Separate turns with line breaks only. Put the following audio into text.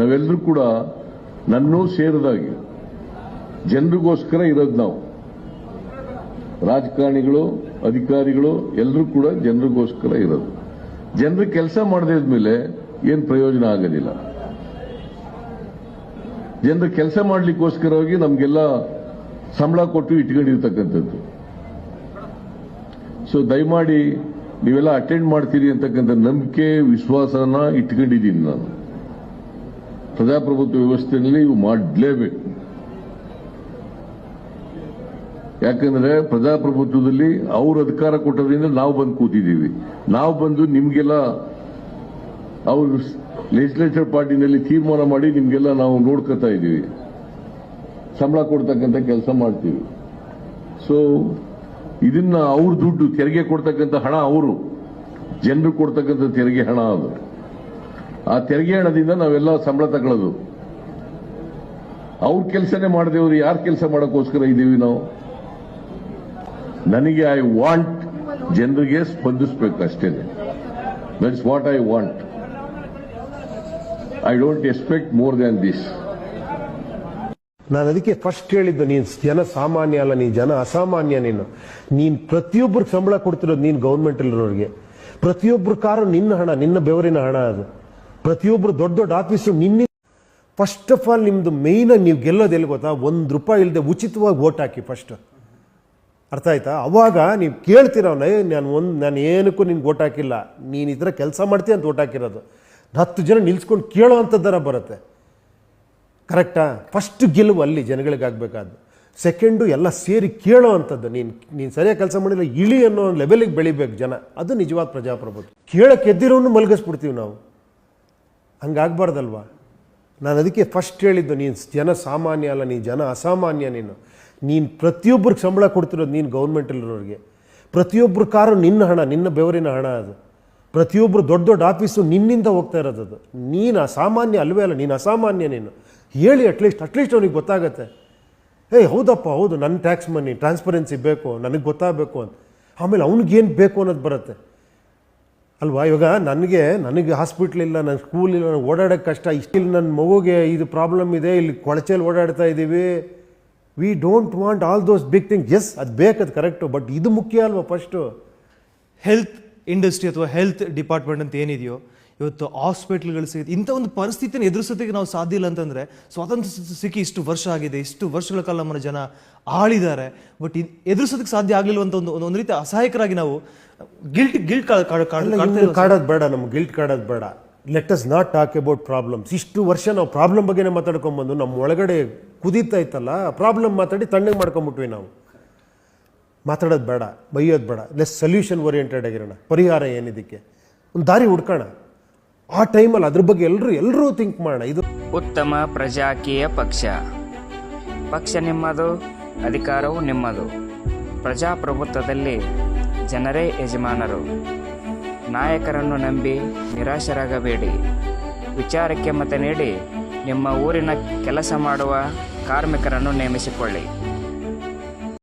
ನಾವೆಲ್ಲರೂ ಕೂಡ ನನ್ನೂ ಸೇರಿದಾಗೆ. ಜನರಿಗೋಸ್ಕರ ಇರೋದು ನಾವು. ರಾಜಕಾರಣಿಗಳು, ಅಧಿಕಾರಿಗಳು, ಎಲ್ಲರೂ ಕೂಡ ಜನರಿಗೋಸ್ಕರ ಇರೋದು. ಜನರು ಕೆಲಸ ಮಾಡದೇ ಇದ್ಮೇಲೆ ಏನು ಪ್ರಯೋಜನ ಆಗೋದಿಲ್ಲ. ಜನರು ಕೆಲಸ ಮಾಡ್ಲಿಕ್ಕೋಸ್ಕರವಾಗಿ ನಮಗೆಲ್ಲ ಸಂಬಳ ಕೊಟ್ಟು ಇಟ್ಕೊಂಡಿರ್ತಕ್ಕಂಥದ್ದು. ಸೊ ದಯಮಾಡಿ ನೀವೆಲ್ಲ ಅಟೆಂಡ್ ಮಾಡ್ತೀರಿ ಅಂತಕ್ಕಂಥ ನಂಬಿಕೆ, ವಿಶ್ವಾಸನ ಇಟ್ಕೊಂಡಿದ್ದೀನಿ ನಾನು. ಪ್ರಜಾಪ್ರಭುತ್ವ ವ್ಯವಸ್ಥೆಯಲ್ಲಿ ಇವು ಮಾಡಲೇಬೇಕು. ಯಾಕಂದ್ರೆ ಪ್ರಜಾಪ್ರಭುತ್ವದಲ್ಲಿ ಅವ್ರ ಅಧಿಕಾರ ಕೊಟ್ಟದ್ರಿಂದ ನಾವು ಬಂದು ಕೂತಿದ್ದೀವಿ. ನಾವು ಬಂದು ನಿಮಗೆಲ್ಲ ಅವರು ಲೆಜಿಸ್ಲೇಚರ್ ಪಾರ್ಟಿನಲ್ಲಿ ತೀರ್ಮಾನ ಮಾಡಿ ನಿಮಗೆಲ್ಲ ನಾವು ನೋಡ್ಕೊತಾ ಇದ್ದೀವಿ. ಸಂಬಳ ಕೊಡ್ತಕ್ಕಂಥ ಕೆಲಸ ಮಾಡ್ತೀವಿ. ಸೊ ಇದನ್ನ ಅವ್ರ ದುಡ್ಡು ತೆರಿಗೆ ಕೊಡ್ತಕ್ಕಂಥ ಹಣ ಅವರು. ಜನರು ಕೊಡ್ತಕ್ಕಂಥ ತೆರಿಗೆ ಹಣ ಅದು. ಆ ತೆರಿಗೆ ಹಣದಿಂದ ನಾವೆಲ್ಲ ಸಂಬಳ ತಗೊಳ್ಳೋದು. ಅವ್ರ ಕೆಲಸನೇ ಮಾಡಿದೆವ್ರು, ಯಾರ ಕೆಲಸ ಮಾಡೋಕ್ಕೋಸ್ಕರ ಇದ್ದೀವಿ ನಾವು? ನನಗೆ ಐ ವಾಂಟ್ ಜನರಿಗೆ ಸ್ಪಂದಿಸಬೇಕು ಅಷ್ಟೇ that's what I want I don't expect more than this
ನಾನು ಅದಕ್ಕೆ ಫಸ್ಟ್ ಹೇಳಿದ್ದು, ನೀನು ಜನ ಸಾಮಾನ್ಯ ಅಲ್ಲ, ನೀನು ಜನ ಅಸಾಮಾನ್ಯ ನೀನು. ನೀನು ಪ್ರತಿಯೊಬ್ಬರಿಗೆ ಸಂಬಳ ಕೊಡ್ತಿರೋದು ನೀನು ಗೌರ್ಮೆಂಟ್ ಇರೋರಿಗೆ ಪ್ರತಿಯೊಬ್ಬರ ಕಾರು ನಿನ್ನ ಹಣ, ನಿನ್ನ ಬೆವರಿನ ಹಣ ಅದು. ಪ್ರತಿಯೊಬ್ಬರು ದೊಡ್ಡ ದೊಡ್ಡ ಆಫೀಸು ನಿನ್ನೆ ಫಸ್ಟ್ ಆಫ್ ಆಲ್ ನಿಮ್ಮದು ಮೇಯ್ನಾಗಿ ನೀವು ಗೆಲ್ಲೋದು ಎಲ್ಲಿ ಗೊತ್ತಾ? ಒಂದು ರೂಪಾಯಿ ಇಲ್ಲದೆ ಉಚಿತವಾಗಿ ಓಟ್ ಹಾಕಿ ಫಸ್ಟ್ ಅರ್ಥ ಆಯ್ತಾ? ಅವಾಗ ನೀವು ಕೇಳ್ತೀರವನ ನಾನು ಒಂದು, ನಾನು ಏನಕ್ಕೂ ನಿನ್ಗೆ ಓಟ್ ಹಾಕಿಲ್ಲ. ನೀನು ಈ ಕೆಲಸ ಮಾಡ್ತೀಯ ಅಂತ ಓಟ್ ಹಾಕಿರೋದು. ಹತ್ತು ಜನ ನಿಲ್ಸ್ಕೊಂಡು ಕೇಳೋ ಅಂಥದ್ದರ ಬರುತ್ತೆ. ಕರೆಕ್ಟಾ? ಫಸ್ಟ್ ಗೆಲುವು ಅಲ್ಲಿ ಜನಗಳಿಗಾಗಬೇಕಾದ್ದು. ಸೆಕೆಂಡು ಎಲ್ಲ ಸೇರಿ ಕೇಳೋ ಅಂಥದ್ದು ನೀನು ನೀನು ಸರಿಯಾಗಿ ಕೆಲಸ ಮಾಡಿಲ್ಲ, ಇಳಿ ಅನ್ನೋ ಲೆವೆಲಿಗೆ ಬೆಳಿಬೇಕು ಜನ. ಅದು ನಿಜವಾದ ಪ್ರಜಾಪ್ರಭುತ್ವ. ಕೇಳಕ್ಕೆ ಎದ್ದಿರೋನು ಮಲಗಿಸ್ಬಿಡ್ತೀವಿ ನಾವು. ಹಂಗಾಗ್ಬಾರ್ದಲ್ವಾ? ನಾನು ಅದಕ್ಕೆ ಫಸ್ಟ್ ಹೇಳಿದ್ದು, ನೀನು ಜನ ಸಾಮಾನ್ಯ ಅಲ್ಲ, ನೀನು ಜನ ಅಸಾಮಾನ್ಯ ನೀನು. ನೀನು ಪ್ರತಿಯೊಬ್ಬರಿಗೆ ಸಂಬಳ ಕೊಡ್ತಿರೋದು ನೀನು ಗೌರ್ಮೆಂಟಲ್ಲಿರೋರಿಗೆ. ಪ್ರತಿಯೊಬ್ಬರ ಕಾರು ನಿನ್ನ ಹಣ, ನಿನ್ನ ಬೆವರಿನ ಹಣ ಅದು. ಪ್ರತಿಯೊಬ್ಬರು ದೊಡ್ಡ ದೊಡ್ಡ ಆಫೀಸು ನಿನ್ನಿಂದ ಹೋಗ್ತಾ ಇರೋದು ಅದು. ನೀನು ಅಸಾಮಾನ್ಯ ಅಲ್ವೇ ಅಲ್ಲ, ನೀನು ಅಸಾಮಾನ್ಯ ನೀನು. ಹೇಳಿ ಅಟ್ಲೀಸ್ಟ್ ಅಟ್ಲೀಸ್ಟ್ ಅವ್ನಿಗೆ ಗೊತ್ತಾಗತ್ತೆ. ಏಯ್, ಹೌದಪ್ಪ, ಹೌದು ನನ್ನ ಟ್ಯಾಕ್ಸ್ ಮನಿ ಟ್ರಾನ್ಸ್ಪರೆನ್ಸಿ ಬೇಕು, ನನಗೆ ಗೊತ್ತಾಗಬೇಕು ಅಂತ. ಆಮೇಲೆ ಅವ್ನಿಗೇನು ಬೇಕು ಅನ್ನೋದು ಬರುತ್ತೆ. ಅಲ್ವಾ? ಇವಾಗ ನನಗೆ ನನಗೆ ಹಾಸ್ಪಿಟ್ಲ್ ಇಲ್ಲ ನನ್ನ ಸ್ಕೂಲ್ ಇಲ್ಲ ನನಗೆ ಓಡಾಡೋಕ್ಕೆ ಕಷ್ಟ. ಇಷ್ಟಿಲ್ಲ ನನ್ನ ಮಗುಗೆ ಇದು ಪ್ರಾಬ್ಲಮ್ ಇದೆ, ಇಲ್ಲಿ ಕೊಳಚೆಯಲ್ಲಿ ಓಡಾಡ್ತಾ ಇದ್ದೀವಿ we don't want all those big things ಅದು ಬೇಕದು ಕರೆಕ್ಟು ಬಟ್ ಇದು ಮುಖ್ಯ ಅಲ್ವಾ ಫಸ್ಟು
ಹೆಲ್ತ್ ಇಂಡಸ್ಟ್ರಿ ಅಥವಾ ಹೆಲ್ತ್ ಡಿಪಾರ್ಟ್ಮೆಂಟ್ ಅಂತ ಏನಿದೆಯೋ ಇವತ್ತು ಹಾಸ್ಪಿಟ್ಲ್ಗಳು ಸಿಗುತ್ತೆ. ಇಂಥ ಒಂದು ಪರಿಸ್ಥಿತಿನ ಎದುರಿಸೋದಕ್ಕೆ ನಾವು ಸಾಧ್ಯ ಇಲ್ಲ ಅಂತಂದರೆ ಸ್ವಾತಂತ್ರ್ಯ ಸಿಕ್ಕಿ ಇಷ್ಟು ವರ್ಷ ಆಗಿದೆ ಇಷ್ಟು ವರ್ಷಗಳ ಕಾಲ ನಮ್ಮನ್ನು ಜನ ಆಳಿದ್ದಾರೆ. ಬಟ್ ಎದುರಿಸೋದಕ್ಕೆ ಸಾಧ್ಯ ಆಗಲಿಲ್ಲ ಅಂತ ಒಂದು ಒಂದು ರೀತಿ ಅಸಹಾಯಕರಾಗಿ ನಾವು ಗಿಲ್ಟ್ ಗಿಲ್ಟ್
ಕಾಡೋದು ಬೇಡ ನಮ್ಗೆ ಗಿಲ್ಟ್ ಕಾಡೋದು ಬೇಡ. Let us not talk about problems ಇಷ್ಟು ವರ್ಷ ನಾವು ಪ್ರಾಬ್ಲಮ್ ಬಗ್ಗೆನೇ ಮಾತಾಡ್ಕೊಂಬಂದು ನಮ್ಮ ಒಳಗಡೆ ಕುದೀತಾ ಇತ್ತಲ್ಲ ಪ್ರಾಬ್ಲಮ್ ಮಾತಾಡಿ ತಣ್ಣಗೆ ಮಾಡ್ಕೊಂಬಿಟ್ವಿ ನಾವು. ಮಾತಾಡೋದು ಬೇಡ ಬೈಯೋದು ಬೇಡ. ಲೆಸ್ ಸೊಲ್ಯೂಷನ್ ಓರಿಯೆಂಟೆಡ್ ಆಗಿರೋಣ. ಪರಿಹಾರ ಏನಿದಕ್ಕೆ? ಒಂದು ದಾರಿ ಹುಡ್ಕೋಣ. ಆ ಟೈಮಲ್ಲಿ ಅದ್ರ ಬಗ್ಗೆ ಎಲ್ಲರೂ ಎಲ್ಲರೂ ಥಿಂಕ್ ಮಾಡೋಣ. ಇದು
ಉತ್ತಮ ಪ್ರಜಾಕೀಯ ಪಕ್ಷ. ಪಕ್ಷ ನಿಮ್ಮದು, ಅಧಿಕಾರವು ನಿಮ್ಮದು. ಪ್ರಜಾಪ್ರಭುತ್ವದಲ್ಲಿ ಜನರೇ ಯಜಮಾನರು. ನಾಯಕರನ್ನು ನಂಬಿ ನಿರಾಶರಾಗಬೇಡಿ. ವಿಚಾರಕ್ಕೆ ಮತ ನೀಡಿ, ನಿಮ್ಮ ಊರಿನ ಕೆಲಸ ಮಾಡುವ ಕಾರ್ಮಿಕರನ್ನು ನೇಮಿಸಿಕೊಳ್ಳಿ.